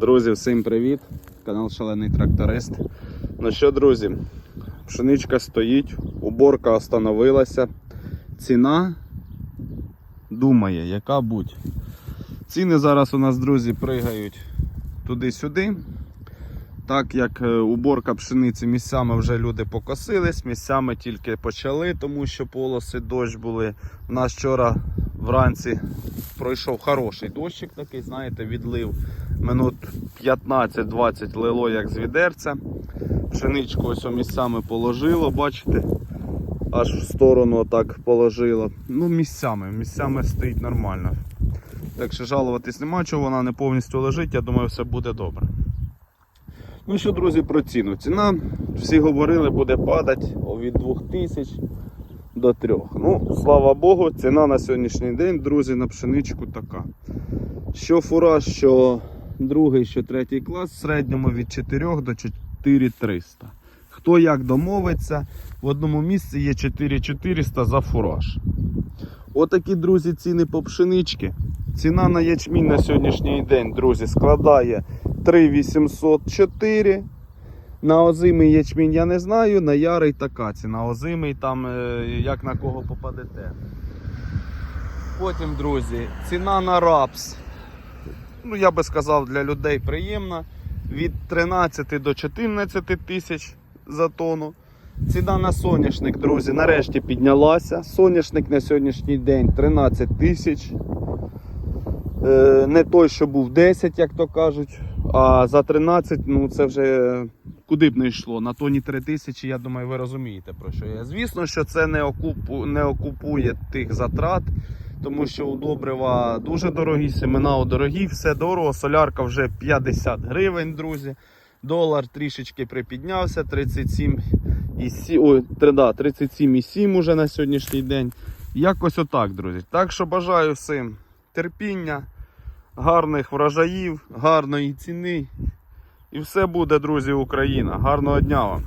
Друзі, всім привіт! Канал Шалений Тракторист. Ну що, друзі, пшеничка стоїть, уборка остановилася. Ціна думає, яка будь. Ціни зараз у нас, друзі, пригають туди-сюди. Так як е, уборка пшениці місцями вже люди покосились, місцями тільки почали, тому що полоси дощ були. У нас вчора вранці пройшов хороший дощик такий, знаєте, відлив минут 15-20 лило як з відерця. Пшеничку ось місцями положило, бачите? Аж в сторону отак положило. Ну, місцями, місцями стоїть нормально. Так що жалуватись нема чого, вона не повністю лежить, я думаю, все буде добре. Ну що, друзі, про ціну. Ціна, всі говорили, буде падати від 2000 до 3. Ну, слава Богу, ціна на сьогоднішній день, друзі, на пшеничку така. Що фураж, що другий, що третій клас, в середньому від 4 до 4300. Хто як домовиться, в одному місці є 4400 за фураж. Отакі, друзі, ціни по пшенички. Ціна на ячмінь на сьогоднішній день, друзі, складає 3804. На озимий ячмінь я не знаю, на ярий така ціна. Озимий там е, як на кого попадете. Потім, друзі, ціна на рапс. Ну, я би сказав, для людей приємна. Від 13 до 14 тисяч за тонну. Ціна на соняшник, друзі, нарешті піднялася. Соняшник на сьогоднішній день 13 тисяч. Е, не той, що був 10, як то кажуть. А за 13, ну це вже куди б не йшло. На тоні 3 тисячі, я думаю, ви розумієте про що я. Звісно, що це не, окупу, не окупує тих затрат, тому що у добрива дуже дорогі, семена у дорогі, все дорого. Солярка вже 50 гривень, друзі. Долар трішечки припіднявся, 37 і сі- ой, три- да, 37,7 уже на сьогоднішній день. Якось отак, друзі. Так що бажаю всім терпіння, гарних врожаїв, гарної ціни. І все буде, друзі, Україна. Гарного дня вам!